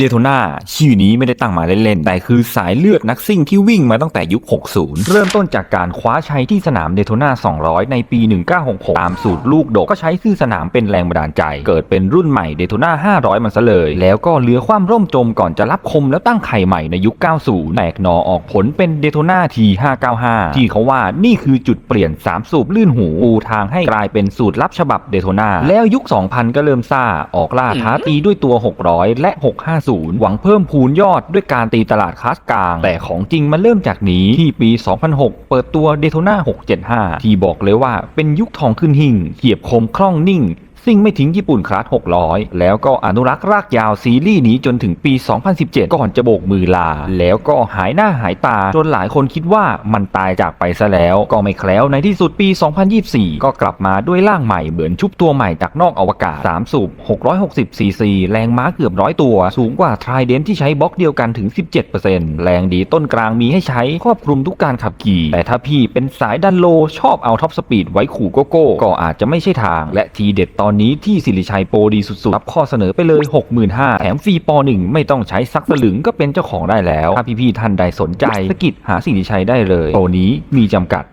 เดโทนาชื่อนี้ไม่ได้ตั้งมาเล่นๆ แต่คือสายเลือดนักซิ่งที่วิ่งมาตั้งแต่ยุค 60 เริ่มต้นจากการคว้าชัยที่สนามเดโทนา200 ในปี 1966 ตามสูตรลูกดกก็ใช้ชื่อสนามเป็นแรงบันดาลใจ เกิดเป็นรุ่นใหม่เดโทนา500 มันซะเลย แล้วก็เรือคว่ำร่มจมก่อนจะรับคมแล้วตั้งไข่ใหม่ในยุค 90 แตกหนอออกผลเป็นเดโทนา T595 ที่เขาว่านี่คือจุดเปลี่ยน 3 สูบลื่นหูปูทางให้กลายเป็นสูตรลับฉบับเดโทนาแล้วยุค 2000 ก็เริ่มซ่าออกล่าท้าตีด้วยตัว 600 และ 650หวังเพิ่มพูนยอดด้วยการตีตลาดคลาสกลาง แต่ของจริงมันเริ่มจากนี้ที่ปี 2006 เปิดตัวเดโทนา675 ที่บอกเลยว่าเป็นยุคทองขึ้นหิ่งเขียบคมคล่องนิ่ง ซิ่งไม่ทิ้งญี่ปุ่นคลาส600 แล้วก็อนุรักษ์รากยาวซีรีส์นี้จนถึงปี 2017 ก่อนจะโบกมือลา แล้วก็หายหน้าหายตา จนหลายคนคิดว่ามันตายจากไปซะแล้ว ก็ไม่แคล้วในที่สุดปี 2024 ก็กลับมาด้วยร่างใหม่เหมือนชุบตัวใหม่จากนอกอวกาศ 3 สูบ 660 ซีซี แรงม้าเกือบร้อยตัว สูงกว่าทรายเดนที่ใช้บล็อกเดียวกันถึง 17%แรงดีต้นกลางมีให้ใช้ครอบคลุมทุกการขับขี่ แต่ถ้าพี่เป็นสายดันโลชอบเอาท็อปสปีดไว้ขู่โกโก้ก็อาจจะไม่ใช่ทาง และทีเด็ดตอนอนนี้ที่สิริชัยโปรดีสุดๆรับข้อเสนอไปเลย 65,000แถมฟรีป .1 ไม่ต้องใช้ซักสลึงก็เป็นเจ้าของได้แล้ว ถ้าพี่ๆท่านใดสนใจสกิดหาสิริชัยได้เลยโปรนี้มีจำกัด